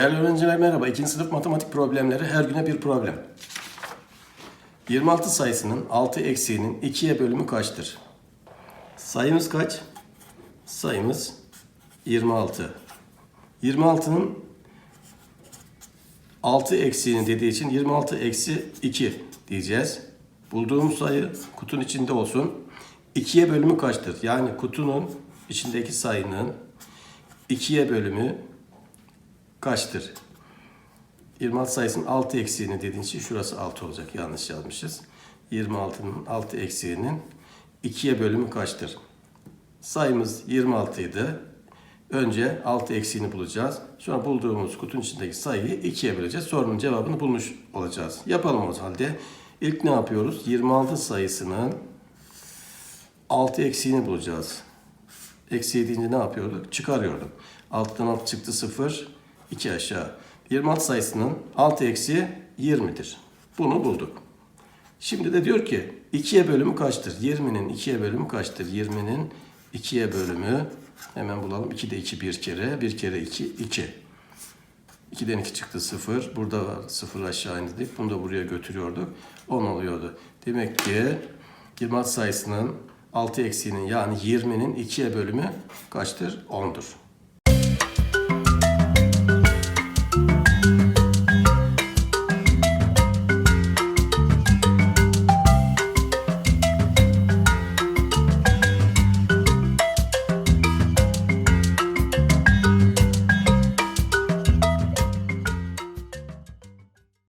Değerli öğrenciler merhaba. İkinci sınıf matematik problemleri her güne bir problem. 26 sayısının 6 eksiğinin 2'ye bölümü kaçtır? Sayımız kaç? Sayımız 26. 26'nın 6 eksiğini dediği için 26 eksi 2 diyeceğiz. Bulduğumuz sayı kutunun içinde olsun. 2'ye bölümü kaçtır? Yani kutunun içindeki sayının 2'ye bölümü kaçtır? 26 sayısının 6 eksiğini dediğin için şurası 6 olacak. Yanlış yazmışız. 26'nın 6 eksiğinin 2'ye bölümü kaçtır? Sayımız 26 idi. Önce 6 eksiğini bulacağız. Sonra bulduğumuz kutunun içindeki sayıyı 2'ye böleceğiz. Sorunun cevabını bulmuş olacağız. Yapalım o halde. İlk ne yapıyoruz? 26 sayısının 6 eksiğini bulacağız. Eksiği deyince ne yapıyorduk? Çıkarıyorduk. Alttan alt çıktı 0, 2 aşağı. 26 sayısının 6 eksiği 20'dir. Bunu bulduk. Şimdi de diyor ki 2'ye bölümü kaçtır? 20'nin 2'ye bölümü kaçtır? 20'nin 2'ye bölümü hemen bulalım. 2 de 2 bir kere. 1 kere 2 2. 2'den 2 çıktı 0. Burada var 0 aşağı indirdik. Bunu da buraya götürüyorduk. 10 oluyordu. Demek ki 26 sayısının 6 eksiğinin yani 20'nin 2'ye bölümü kaçtır? 10'dur.